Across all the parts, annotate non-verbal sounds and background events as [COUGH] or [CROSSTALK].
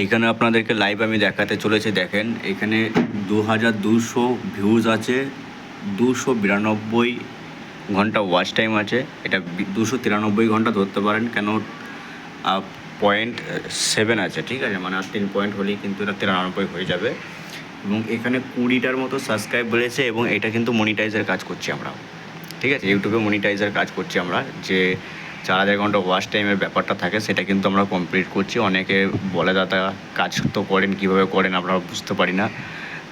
এইখানে আপনাদেরকে লাইভ আমি দেখাতে চলেছি, দেখেন। এখানে দু হাজার দুশো ভিউজ আছে, দুশো বিরানব্বই ঘণ্টা ওয়াচ টাইম আছে। এটা দুশো তিরানব্বই ঘণ্টা ধরতে পারেন, কেন পয়েন্ট সেভেন আছে, ঠিক আছে? মানে আর তিন পয়েন্ট হলেই কিন্তু এটা তিরানব্বই হয়ে যাবে। এবং এখানে কুড়িটার মতো সাবস্ক্রাইব বেড়েছে এবং এটা কিন্তু মনিটাইজের কাজ করছি আমরা। ঠিক আছে? ইউটিউবে মনিটাইজার কাজ করছি আমরা, যে চার হাজার ঘণ্টা ওয়াচ টাইমের ব্যাপারটা থাকে, সেটা কিন্তু আমরা কমপ্লিট করছি। অনেকে বলে দাদা, কাজ তো করেন, কীভাবে করেন? আমরা বুঝতে পারি না।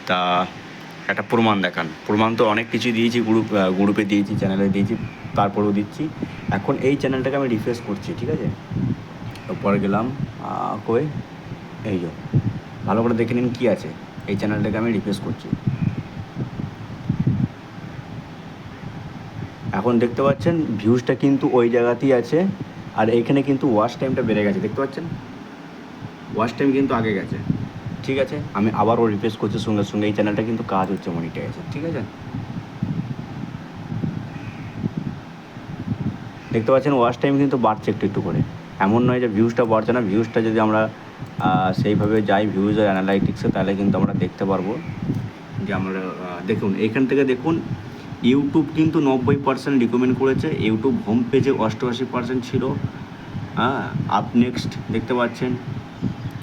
তা একটা প্রমাণ দেখান। প্রমাণ তো অনেক কিছু দিয়েছি গ্রুপ গ্রুপে দিয়েছি চ্যানেলে দিয়েছি, তারপরেও দিচ্ছি। এখন এই চ্যানেলটাকে আমি রিফ্রেশ করছি, ঠিক আছে? পরে গেলাম কই? এই ভালো করে দেখে নিন কী আছে। এই চ্যানেলটাকে আমি রিফ্রেশ করছি। এখন দেখতে পাচ্ছেন ভিউজটা কিন্তু ওই জায়গাতেই আছে, আর এইখানে কিন্তু ওয়াশ টাইমটা বেড়ে গেছে, দেখতে পাচ্ছেন? ওয়াচ টাইম কিন্তু আগে গেছে। ঠিক আছে? আমি আবারও রিফ্রেশ করছি সঙ্গে সঙ্গে, এই চ্যানেলটা কিন্তু কাজ হচ্ছে মনিটাইজে ঠিক আছে? দেখতে পাচ্ছেন ওয়াচ টাইম কিন্তু বাড়ছে একটু একটু করে। এমন নয় যে ভিউজটা বাড়ছে না ভিউজটা যদি আমরা সেইভাবে যাই ভিউজ আর অ্যানালাইটিক্সে তাহলে কিন্তু আমরা দেখতে পারব। যে আমরা দেখুন, এখান থেকে দেখুন ইউটিউব কিন্তু নব্বই পার্সেন্ট রিকমেন্ড করেছে, ইউটিউব হোম পেজে অষ্টআশি পার্সেন্ট ছিল। হ্যাঁ আপ নেক্সট দেখতে পাচ্ছেন,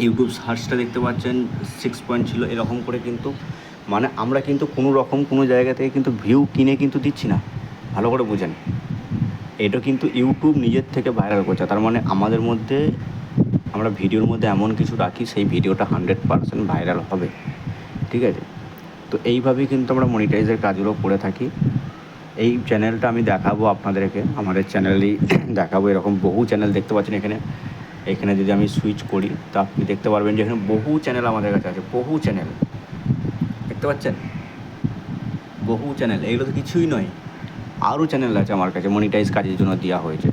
ইউটিউব সার্চটা দেখতে পাচ্ছেন সিক্স পয়েন্ট ছিল, এরকম করে কিন্তু। মানে আমরা কিন্তু কোনো রকম কোনো জায়গা থেকে কিন্তু ভিউ কিনে কিন্তু দিচ্ছি না। ভালো করে বুঝেন। এটা কিন্তু ইউটিউব নিজের থেকে ভাইরাল করছে। তার মানে আমাদের মধ্যে, আমরা ভিডিওর মধ্যে এমন কিছু রাখি, সেই ভিডিওটা হান্ড্রেড পার্সেন্ট ভাইরাল হবে। ঠিক আছে? তো এইভাবেই কিন্তু আমরা মনিটাইজের কাজগুলো করে থাকি। এই চ্যানেলটা আমি দেখাবো আপনাদেরকে। আমাদের চ্যানেলেই দেখাবো এরকম বহু চ্যানেল দেখতে পাচ্ছেন এখানে। এখানে যদি আমি সুইচ করি, তা আপনি দেখতে পারবেন যে এখানে বহু চ্যানেল আমাদের কাছে আছে, বহু চ্যানেল দেখতে পাচ্ছেন? বহু চ্যানেল এগুলো তো কিছুই নয়। আরও চ্যানেল আছে আমার কাছে মনিটাইজ কাজের জন্য দেওয়া হয়েছে।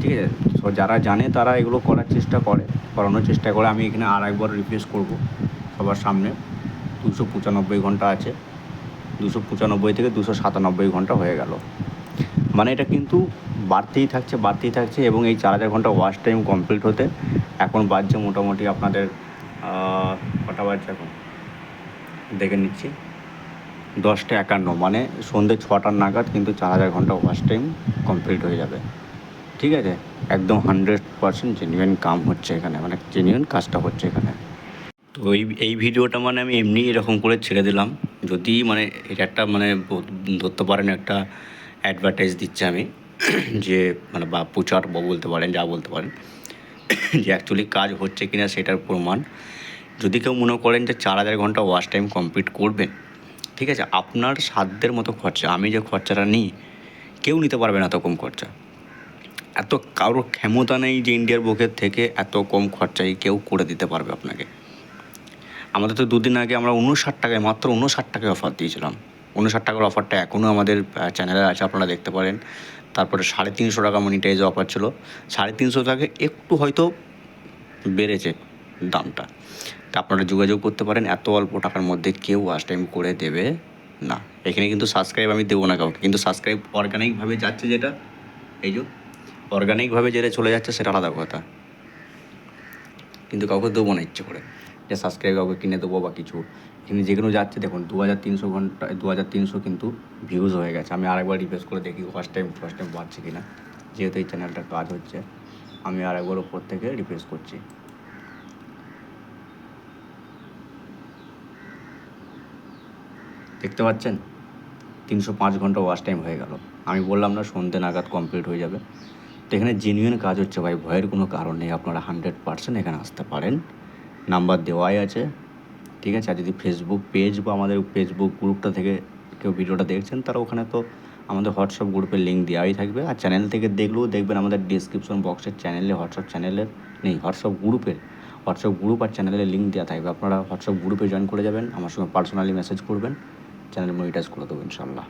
ঠিক আছে? তো যারা জানে তারা এগুলো করার চেষ্টা করে, করানোর চেষ্টা করে, আমি এখানে আর একবার রিপ্লেস করব সবার সামনে। দুশো পঁচানব্বই ঘণ্টা আছে। দুশো পঁচানব্বই থেকে দুশো সাতানব্বই ঘণ্টা হয়ে গেল। মানে এটা কিন্তু বাড়তেই থাকছে বাড়তেই থাকছে এবং এই চার হাজার ঘণ্টা ওয়াচ টাইম কমপ্লিট হতে এখন বাজছে মোটামুটি আপনাদের কটা বাজছে এখন? দেখে নিচ্ছি। দশটা একান্ন মানে সন্ধ্যে ছটার নাগাদ কিন্তু চার হাজার ঘণ্টা ওয়াচ টাইম কমপ্লিট হয়ে যাবে। ঠিক আছে? একদম হান্ড্রেড পার্সেন্ট জেনুইন কাম হচ্ছে এখানে মানে জেনুইন কাজটা হচ্ছে এখানে। তো এই এই ভিডিওটা মানে আমি এমনি এরকম করে ছেড়ে দিলাম। যদি মানে এটা একটা মানে ধরতে পারেন একটা অ্যাডভার্টাইজ দিচ্ছে আমি, [CLEARS THROAT] যে মানে বা প্রচার বলতে পারেন, যা বলতে পারেন, [CLEARS THROAT] যে অ্যাকচুয়ালি কাজ হচ্ছে কিনা সেটার প্রমাণ। যদি কেউ মনে করেন যে চার হাজার ঘণ্টা ওয়াচ টাইম কমপ্লিট করবেন, ঠিক আছে, আপনার সাধ্যের মতো খরচা, আমি যে খরচাটা নিই, কেউ নিতে পারবে না এত কম খরচা। এত কারোর ক্ষমতা নেই যে ইন্ডিয়ার বুকের থেকে এত কম খরচায় কেউ করে দিতে পারবে আপনাকে। আমাদের তো দুদিন আগে আমরা উনষাট টাকায়, মাত্র উনষাট টাকায় অফার দিয়েছিলাম। উনষাট টাকার অফারটা এখনও আমাদের চ্যানেলে আছে, আপনারা দেখতে পারেন। তারপরে সাড়ে তিনশো টাকা মনিটাইজ অফার ছিল। সাড়ে তিনশো টাকা একটু হয়তো বেড়েছে দামটা। তা আপনারা যোগাযোগ করতে পারেন, এত অল্প টাকার মধ্যে কেউ ওয়াচ টাইম করে দেবে না। এখানে কিন্তু সাবস্ক্রাইব আমি দেবো না কাউকে, কিন্তু সাবস্ক্রাইব অর্গানিকভাবে যাচ্ছে যেটা, এই যে অর্গানিকভাবে যেটা চলে যাচ্ছে সেটা আলাদা কথা। কিন্তু কাউকে দেবো না ইচ্ছে করে। যে সাবস্ক্রাইব কাউকে কিনে দেবো বা কিছু। কিন্তু যেগুলো যাচ্ছে, দেখুন দু হাজার তিনশো ঘণ্টা দু হাজার তিনশো কিন্তু ভিউজ হয়ে গেছে। আমি আরেকবার রিফ্রেশ করে দেখি ফার্স্ট টাইম ফার্স্ট টাইম পাচ্ছি কিনা। যেহেতু এই চ্যানেলটার কাজ হচ্ছে, আমি আরেকবার উপর থেকে রিফ্রেশ করছি। দেখতে পাচ্ছেন? তিনশো পাঁচ ঘণ্টা ওয়াচ টাইম হয়ে গেল। আমি বললাম না সন্ধ্যে নাগাদ কমপ্লিট হয়ে যাবে। তো এখানে জেনুইন কাজ হচ্ছে ভাই, ভয়ের কোনো কারণ নেই। আপনারা হান্ড্রেড পার্সেন্ট এখানে আসতে পারেন। নাম্বার দেওয়াই আছে। ঠিক আছে? আর যদি ফেসবুক পেজ বা আমাদের ফেসবুক গ্রুপটা থেকে কেউ ভিডিওটা দেখছেন, তারা ওখানে তো আমাদের হোয়াটসঅ্যাপ গ্রুপের লিঙ্ক দেওয়াই থাকবে। আর চ্যানেল থেকে দেখলেও দেখবেন আমাদের ডিসক্রিপশন বক্সের চ্যানেলে হোয়াটসঅ্যাপ চ্যানেলের নেই হোয়াটসঅ্যাপ গ্রুপের হোয়াটসঅ্যাপ গ্রুপ আর চ্যানেলের লিঙ্ক দেওয়া থাকবে। আপনারা হোয়াটসঅ্যাপ গ্রুপে জয়েন করে যাবেন, আমার সঙ্গে পার্সোনালি মেসেজ করবেন চ্যানেল মনিটাইজ করে দেবো ইনশাল্লাহ